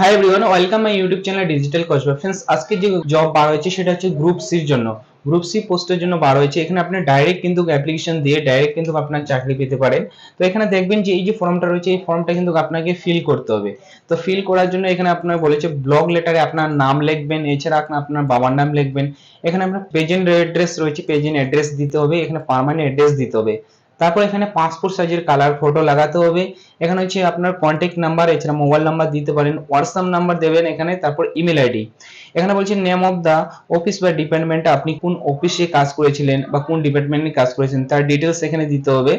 Hi everyone welcome my YouTube channel digital coach friends আজকে যে job বার হয়েছে সেটা হচ্ছে গ্রুপ সির জন্য। গ্রুপ সি পোস্টের জন্য বার হয়েছে। এখানে আপনি ডাইরেক্ট কিন্তু অ্যাপ্লিকেশন দিয়ে ডাইরেক্ট কিন্তু আপনার চাকরি পেতে পারেন। তো এখানে দেখবেন যে এই যে ফর্মটা রয়েছে, এই ফর্মটা কিন্তু আপনাকে ফিল করতে হবে। তো ফিল করার জন্য এখানে আপনার বলেছে ব্লগ লেটারে আপনার নাম লিখবেন, এছাড়া আপনি আপনার বাবার নাম লিখবেন। এখানে আপনার প্রেজেন্ট অ্যাড্রেস রয়েছে প্রেজেন্ট অ্যাড্রেস দিতে হবে। এখানে পার্মানেন্ট অ্যাড্রেস দিতে হবে। তারপর এখানে পাসপোর্ট সাইজের কালার ফটো লাগাতে হবে। এখানে হচ্ছে আপনার কন্ট্যাক্ট নাম্বার এছাড়া মোবাইল নাম্বার দিতে পারেন হোয়াটসঅ্যাপ নাম্বার দেবেন এখানে, তারপর ইমেল আইডি এখানে বলছে নেম অফ দ্য অফিস বা ডিপার্টমেন্টে আপনি কোন অফিসে কাজ করেছিলেন বা কোন ডিপার্টমেন্টে কাজ করেছেন, তার ডিটেলস এখানে দিতে হবে।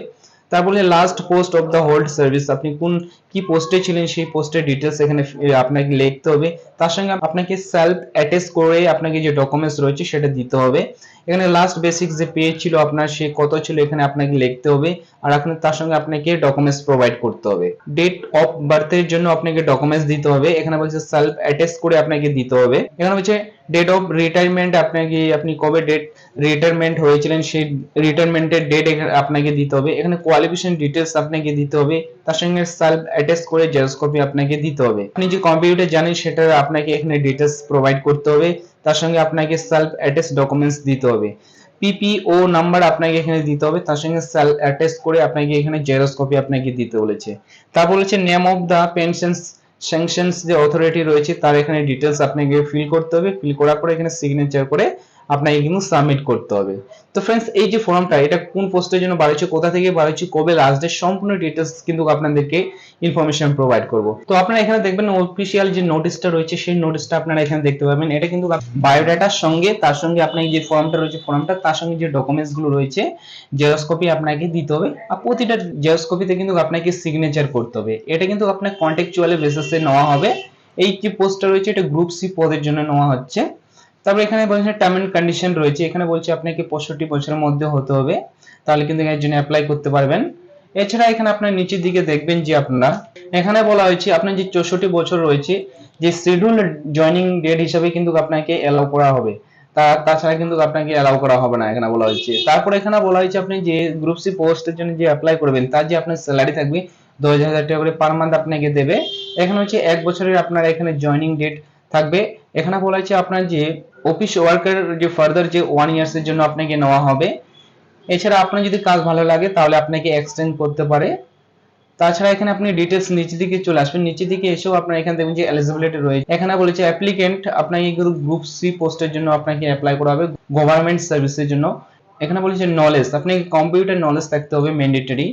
তারপরে last post of the hold service আপনি কোন, কি পোস্টে ছিলেন, সেই পোস্টের ডিটেলস এখানে আপনাকে লিখতে হবে। তার সঙ্গে আপনাকে সেলফ অ্যাটেচ করে আপনাকে যে ডকুমেন্টস রয়েছে, সেটা দিতে হবে। এখানে লাস্ট বেসিক যে পে ছিল আপনার, সে কত ছিল, এখানে আপনাকে লিখতে হবে। আর আপনি তার সঙ্গে আপনাকে ডকুমেন্টস প্রোভাইড করতে হবে। ডেট অফ বার্থের জন্য আপনাকে ডকুমেন্টস দিতে হবে। এখানে বলছে সেলফ অ্যাটেচ করে আপনাকে দিতে হবে। এখানে বলছে ডেট অফ রিটায়ারমেন্ট আপনাকে, আপনি কবে ডেট রিটায়ারমেন্ট হয়েছিলেন, সেই রিটায়ারমেন্টের ডেট আপনাকে দিতে হবে। এখানে কোয়ালিফিকেশন ডিটেলস আপনাকে দিতে হবে। তার সঙ্গে সেলফ অ্যাটেচ করে জেরক্স কপি আপনাকে দিতে হবে। আপনি যে কম্পিউটার জানেন সেটা আপনাকে এখানে ডিটেলস প্রোভাইড করতে হবে। তার সঙ্গে আপনাকে সেলফ অ্যাটেচ ডকুমেন্টস দিতে হবে। পিপিও নাম্বার আপনাকে এখানে দিতে হবে। তার সঙ্গে সেল অ্যাটাচ করে আপনাকে এখানে জেরক্স কপি আপনাকে দিতে বলেছে। তা হচ্ছে name of the pensions sanctions যে অথরিটি রয়েছে, তার এখানে ডিটেলস আপনাকে ফিল করতে হবে। ফিল করার পরে এখানে সিগনেচার করে আপনাকে কিন্তু সাবমিট করতে হবে। তো ফ্রেন্ডস এই যে ফর্মটা এটা কোন পোস্টের জন্য বাড়াচ্ছে কোথা থেকে বাড়াচ্ছে কবে লাস্ট ডেট সম্পূর্ণ ডিটেলস কিন্তু আপনাদেরকে ইনফরমেশন প্রোভাইড করব। তো আপনারা এখানে দেখবেন অফিসিয়াল যে নোটিশটা রয়েছে, সেই নোটিশটা আপনারা এখানে দেখতে পাবেন। এটা কিন্তু বায়োডাটার সঙ্গে, তার সঙ্গে আপনার যে ফর্মটা রয়েছে ফর্মটা তার সঙ্গে যে ডকুমেন্টসগুলো রয়েছে জেরক্স কপি আপনাকে দিতে হবে। আর প্রতিটা জেরক্স কপিতে কিন্তু আপনাকে সিগনেচার করতে হবে। এটা কিন্তু আপনার কন্টেকচুয়ালি বেসিসে নেওয়া হবে। এই যে পোস্টটা রয়েছে, এটা গ্রুপ সি পদের জন্য নেওয়া হচ্ছে। তারপর এখানে বলছে টার্ম এন্ড কন্ডিশন রয়েছে। এখানে বলছে আপনাকে পঁয়ষট্টি বছরের মধ্যে হতে হবে। তাহলে কিন্তু এর জন্য অ্যাপ্লাই করতে পারবেন। এছাড়া এখানে আপনার নিচের দিকে দেখবেন যে আপনার, এখানে বলা হয়েছে আপনার যে চৌষট্টি বছর রয়েছে, যে শিডিউল জয়নিং ডেট হিসাবে কিন্তু আপনাকে এলাও করা হবে। তাছাড়া কিন্তু আপনাকে এলাও করা হবে না, এখানে বলা হয়েছে। তারপর এখানে বলা হয়েছে আপনি যে গ্রুপ সি পোস্টের জন্য যে অ্যাপ্লাই করবেন, তার যে আপনার স্যালারি থাকবে, দশ হাজার টাকা করে পার মান্থ আপনাকে দেবে। এখানে হচ্ছে এক বছরের আপনার এখানে জয়নিং ডেট থাকবে। এখানে বলা হয়েছে আপনার যে অফিস ওয়ার্কার যে ফার্দার যে ওয়ান ইয়ার্স এর জন্য আপনাকে নেওয়া হবে। এছাড়া আপনার যদি কাজ ভালো লাগে, তাহলে আপনাকে এক্সটেন্ড করতে পারে। তাছাড়া এখানে আপনি ডিটেলস নিচের দিকে চলে আসবেন। নিচের দিকে এসেও আপনার এখানে দেখবেন যে এলিজিবিলিটি রয়েছে। এখানে বলেছে অ্যাপ্লিকেন্ট আপনাকে গ্রুপ সি পোস্টের জন্য আপনাকে অ্যাপ্লাই করা হবে গভর্নমেন্ট সার্ভিসের জন্য। এখানে বলেছে নলেজ আপনাকে কম্পিউটার নলেজ থাকতে হবে ম্যান্ডেটরি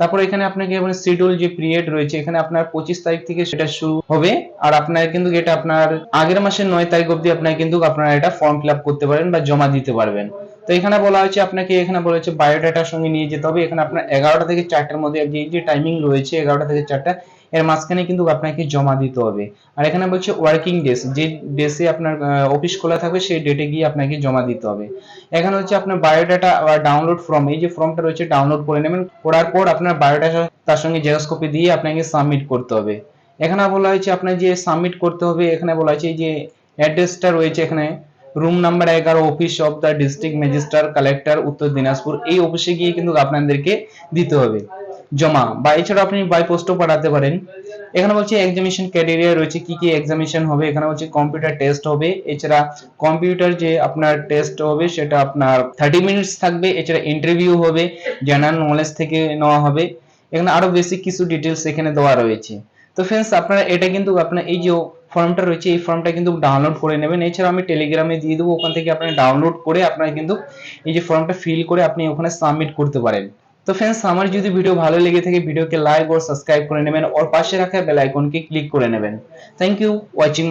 তারপর এখানে আপনাকে মানে শিডিউল যে পিরিয়ড রয়েছে, এখানে আপনার পঁচিশ তারিখ থেকে সেটা শুরু হবে। আর আপনার কিন্তু এটা আপনার আগের মাসের নয় তারিখ অবধি আপনার কিন্তু আপনারা এটা ফর্ম ফিল করতে পারেন বা জমা দিতে পারবেন। তো এখানে বলা হয়েছে, আপনাকে এখানে বলা হয়েছে বায়োডাটার সঙ্গে নিয়ে যেতে হবে। এখানে আপনার এগারোটা থেকে চারটার মধ্যে যে টাইমিং রয়েছে, এগারোটা থেকে চারটা এর মাঝখানে কিন্তু আপনাকে জমা দিতে হবে। আর এখানে বলছে ওয়ার্কিং ডেস যে ডেসে আপনার অফিস খোলা থাকবে, সেই ডেটে গিয়ে আপনাকে জমা দিতে হবে। এখানে হচ্ছে আপনার বায়োডাটা ডাউনলোড ফর্ম এই যে ফর্মটা রয়েছে ডাউনলোড করে নেবেন। করার পর আপনার বায়োডাটা তার সঙ্গে জেরক্স কপি দিয়ে আপনাকে সাবমিট করতে হবে। এখানে বলা হয়েছে আপনার যে সাবমিট করতে হবে, এখানে বলা হয়েছে যে অ্যাড্রেসটা রয়েছে এখানে। রুম নাম্বার এগারো office of the district magistrate collector Uttar Dinajpur. এই অফিসে গিয়ে কিন্তু আপনাদেরকে দিতে হবে। জমা। বা এছাড়া আপনি বাই পোস্টও পাঠাতে পারেন। এখানে বলছে এক্সামিনেশন ক্যাটেরিয়া রয়েছে, কি কি এক্সামিনেশন হবে। এখানে বলছে কম্পিউটার টেস্ট হবে। এছাড়া কম্পিউটার যে আপনার টেস্ট হবে, সেটা আপনার থার্টি মিনিটস থাকবে। এছাড়া ইন্টারভিউ হবে জেনারেল নলেজ থেকে নেওয়া হবে। এখানে আরও বেসিক কিছু ডিটেলস এখানে দেওয়া রয়েছে। তো ফ্রেন্ডস আপনারা এটা কিন্তু আপনার এই যে ফর্মটা রয়েছে, এই ফর্মটা কিন্তু ডাউনলোড করে নেবেন। এছাড়া আমি টেলিগ্রামে দিয়ে দেবো। ওখান থেকে আপনারা ডাউনলোড করে আপনারা কিন্তু এই যে ফর্মটা ফিল করে আপনি ওখানে সাবমিট করতে পারেন। তো ফ্রেন্ডস আমার যদি ভিডিও ভালো লেগে থাকে ভিডিওকে লাইক ও সাবস্ক্রাইব করে নেবেন ওর পাশে রাখা বেল আইকনকে ক্লিক করে নেবেন। Thank you watching